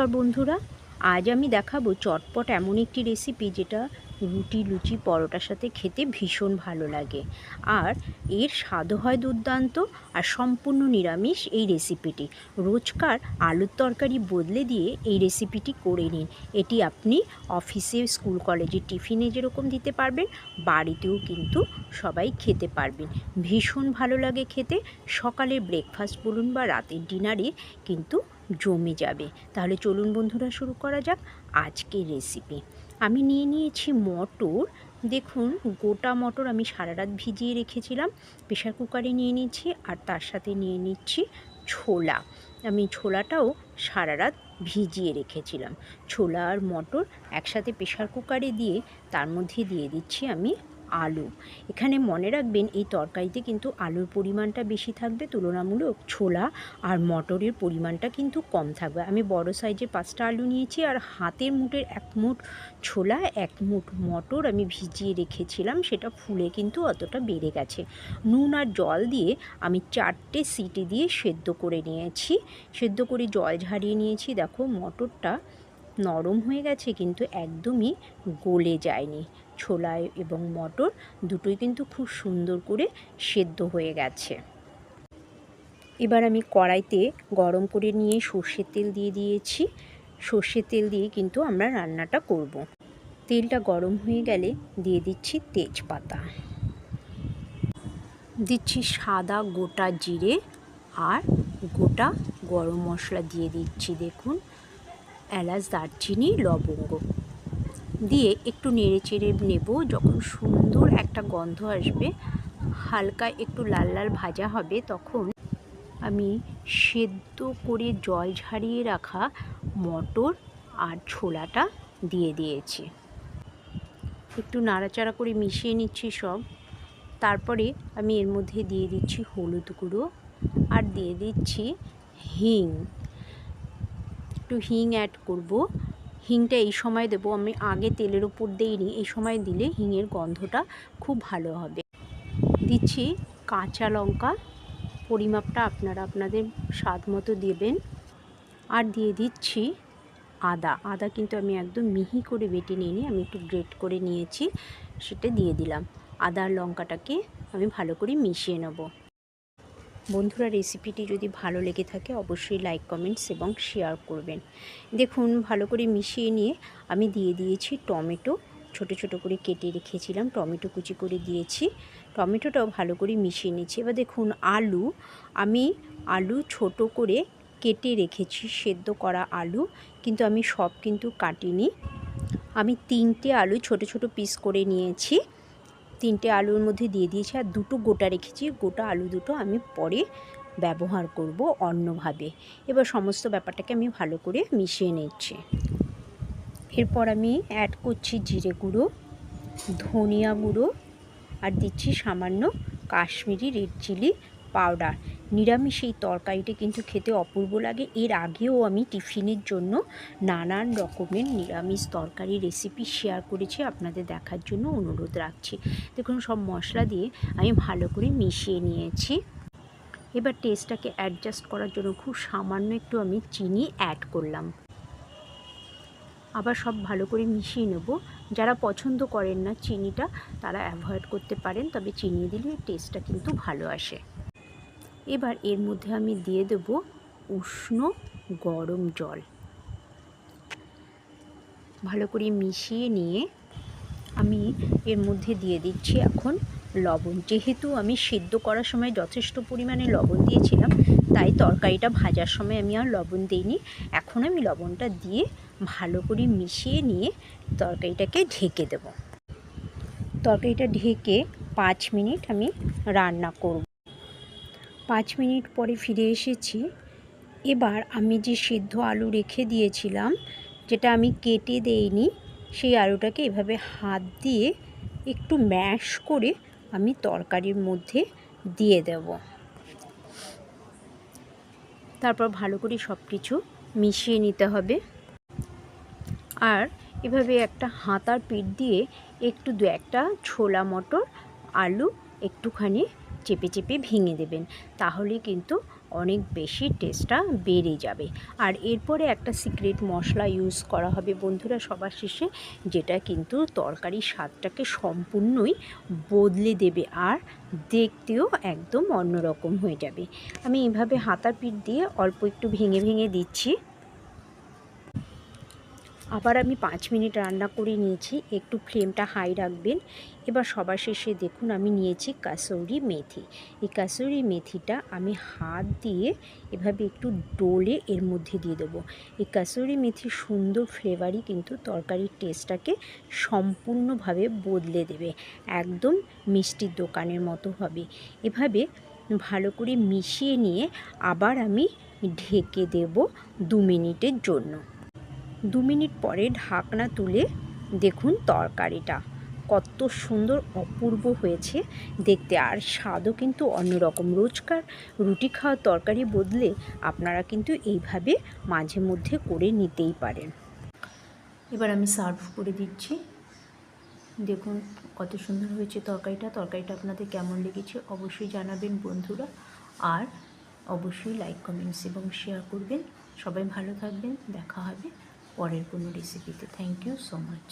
নমস্কার বন্ধুরা, আজ আমি দেখাবো চটপট এমন একটি রেসিপি যেটা রুটি, লুচি, পরোটার সাথে খেতে ভীষণ ভালো লাগে। আর এর স্বাদও হয় দুর্দান্ত আর সম্পূর্ণ নিরামিষ এই রেসিপিটি রোজকার আলুর তরকারি বদলে দিয়ে এই রেসিপিটি করে নিন। এটি আপনি অফিসে স্কুল কলেজে টিফিনে যেরকম দিতে পারবেন, বাড়িতেও কিন্তু সবাই খেতে পারবেন। ভীষণ ভালো লাগে খেতে। সকালের ব্রেকফাস্ট বলুন বা রাতের ডিনারে কিন্তু জমে যাবে। তাহলে চলুন বন্ধুরা শুরু করা যাক আজকের রেসিপি আমি নিয়ে নিয়েছি মটর। দেখুন, গোটা মটর আমি সারা রাত ভিজিয়ে রেখেছিলাম। প্রেশার কুকারে নিয়ে নিচ্ছি আর তার সাথে নিয়ে নিচ্ছি ছোলা। আমি ছোলাটাও সারা রাত ভিজিয়ে রেখেছিলাম। ছোলা আর মটর একসাথে প্রেশার কুকারে দিয়ে তার মধ্যে দিয়ে দিচ্ছি আমি আলু। এখানে মনে রাখবেন, এই তরকারিতে কিন্তু আলুর পরিমাণটা বেশি থাকবে, তুলনামূলক ছোলা আর মটরের পরিমাণটা কিন্তু কম থাকবে। আমি বড় সাইজের পাঁচটা আলু নিয়েছি আর হাতের মুঠের এক মুঠ ছোলা, এক মুঠ মটর আমি ভিজিয়ে রেখেছিলাম, সেটা ফুলে কিন্তু অতটা বেড়ে গেছে। নুন আর জল দিয়ে আমি চারটে সিটি দিয়ে সেদ্ধ করে নিয়েছি। সেদ্ধ করে জল ঝারিয়ে নিয়েছি। দেখো, মটরটা নরম হয়ে গেছে কিন্তু একদমই গলে যায়নি। ছোলা এবং মটর দুটোই কিন্তু খুব সুন্দর করে সেদ্ধ হয়ে গেছে। এবার আমি কড়াইতে গরম করে নিয়ে সর্ষের তেল দিয়ে দিয়েছি। সর্ষের তেল দিয়ে কিন্তু আমরা রান্নাটা করব। তেলটা গরম হয়ে গেলে দিয়ে দিচ্ছি তেজপাতা। দিচ্ছি সাদা গোটা জিরে আর গোটা গরম মশলা দিয়ে দিচ্ছি, দেখুন। এলাচ, দারচিনি, লবঙ্গ। দিয়ে একটু নেড়ে চেড়ে নেব, যখন সুন্দর একটা গন্ধ আসবে, হালকা একটু লাল লাল ভাজা হবে, তখন আমি সেদ্ধ করে জল ঝারিয়ে রাখা মটর আর ছোলাটা দিয়ে দিয়েছি। একটু নাড়াচাড়া করে মিশিয়ে নিচ্ছি সব। তারপরে আমি এর মধ্যে দিয়ে দিচ্ছি হলুদ গুঁড়ো আর দিয়ে দিচ্ছি হিং। একটু হিং অ্যাড করব। হিংটা এই সময় দেবো, আমি আগে তেলের ওপর দিইনি, এই সময় দিলে হিঙের গন্ধটা খুব ভালো হবে। দিচ্ছি কাঁচা লঙ্কা, পরিমাপটা আপনারা আপনাদের স্বাদ মতো দেবেন। আর দিয়ে দিচ্ছি আদা। আদা কিন্তু আমি একদম মিহি করে বেটে নিয়ে আমি একটু গ্রেট করে নিয়েছি, সেটা দিয়ে দিলাম। আদা আর লঙ্কাটাকে আমি ভালো করে মিশিয়ে নেব। বন্ধুরা রেসিপিটি যদি ভালো লেগে থাকে, অবশ্যই লাইক কমেন্টস এবং শেয়ার করবেন। দেখুন, ভালো করে মিশিয়ে নিয়ে আমি দিয়ে দিয়েছি টমেটো। ছোট ছোট করে কেটে রেখেছিলাম, টমেটো কুচি করে দিয়েছি। টমেটোটাও ভালো করে মিশিয়ে নিচ্ছি এবার দেখুন, আলু, আমি আলু ছোট করে কেটে রেখেছি, সেদ্ধ করা আলু, কিন্তু আমি সব কিন্তু কাটিনি। আমি তিনটে আলু ছোট ছোট পিস করে নিয়েছি। তিনটে আলুর মধ্যে দিয়ে দিয়েছি আর দুটো গোটা রেখেছি। গোটা আলু দুটো আমি পরে ব্যবহার করব অন্যভাবে। এবার সমস্ত ব্যাপারটাকে আমি ভালো করে মিশিয়ে নিচ্ছি। এরপর আমি অ্যাড করছি জিরে গুঁড়ো, ধনিয়া গুঁড়ো আর দিচ্ছি সামান্য কাশ্মীরি রেড চিলি পাউডার নিরামিষ এই তরকারিটা কিন্তু খেতে অপূর্ব লাগে। এর আগেও আমি টিফিনের জন্য নানান রকমের নিরামিষ তরকারি রেসিপি শেয়ার করেছি। আপনাদের দেখার জন্য অনুরোধ রাখছি। দেখুন, সব মশলা দিয়ে আমি ভালো করে মিশিয়ে নিয়েছি। এবার টেস্টটাকে অ্যাডজাস্ট করার জন্য খুব সামান্য একটু আমি চিনি অ্যাড করলাম। আবার সব ভালো করে মিশিয়ে নেব। যারা পছন্দ করেন না চিনিটা, তারা অ্যাভয়েড করতে পারেন। তবে চিনি দিলে টেস্টটা কিন্তু ভালো আসে। এবার এর মধ্যে আমি দিয়ে দেব উষ্ণ গরম জল। ভালো করে মিশিয়ে নিয়ে আমি এর মধ্যে দিয়ে দিচ্ছি এখন লবণ। যেহেতু আমি সিদ্ধ করার সময় যথেষ্ট পরিমাণে লবণ দিয়েছিলাম, তাই তরকারিটা ভাজার সময় আমি আর লবণ দিইনি। এখন আমি লবণটা দিয়ে ভালো করে মিশিয়ে নিয়ে তরকারিটাকে ঢেকে দেব। তরকারিটা ঢেকে পাঁচ মিনিট আমি রান্না করব। পাঁচ মিনিট পরে ফিরে এসেছি। এবার আমি যে সিদ্ধ আলু রেখে দিয়েছিলাম, যেটা আমি কেটে দেইনি, সেই আলুটাকে এভাবে হাত দিয়ে একটু ম্যাশ করে আমি তরকারির মধ্যে দিয়ে দেব। তারপর ভালো করে সব কিছু মিশিয়ে নিতে হবে। আর এভাবে একটা হাতার পিঠ দিয়ে একটু দু একটা ছোলা মটর আলু একটুখানি চেপে চেপে ভেঙে দেবেন, তাহলে কিন্তু অনেক বেশি টেস্টটা বেড়ে যাবে। আর এরপরে একটা সিক্রেট মশলা ইউজ করা হবে বন্ধুরা সবার শেষে, যেটা কিন্তু তরকারির স্বাদটাকে সম্পূর্ণই বদলে দেবে আর দেখতেও একদম অন্যরকম হয়ে যাবে। আমি এভাবে হাতা পিঠ দিয়ে অল্প একটু ভেঙে ভেঙে দিচ্ছি। আবার আমি পাঁচ মিনিট রান্না করে নিয়েছি, একটু ফ্লেমটা হাই রাখবেন। এবার সবার শেষে দেখুন আমি নিয়েছি কাসৌরি মেথি। এই কাসৌরি মেথিটা আমি হাত দিয়ে এভাবে একটু ডোলে এর মধ্যে দিয়ে দেবো। এই কাসৌরি মেথির সুন্দর ফ্লেভারই কিন্তু তরকারির টেস্টটাকে সম্পূর্ণভাবে বদলে দেবে। একদম মিষ্টির দোকানের মতো হবে। এভাবে ভালো করে মিশিয়ে নিয়ে আবার আমি ঢেকে দেব দু মিনিটের জন্য। দু মিনিট পরে ঢাকনা তুলে দেখুন তরকারিটা। কত সুন্দর অপূর্ব হয়েছে দেখতে। আর স্বাদও কিন্তু অন্যরকম। রোজকার রুটি খাওয়ার তরকারি বদলে আপনারা কিন্তু এইভাবে মাঝে মধ্যে করে নিতেই পারেন। এবার আমি সার্ভ করে দিচ্ছি। দেখুন কত সুন্দর হয়েছে তরকারিটা। তরকারিটা আপনাদের কেমন লেগেছে অবশ্যই জানাবেন বন্ধুরা। আর অবশ্যই লাইক, কমেন্টস এবং শেয়ার করবেন। সবাই ভালো থাকবেন। দেখা হবে পরের কোনো রেসিপিতে থ্যাংক ইউ সো মাচ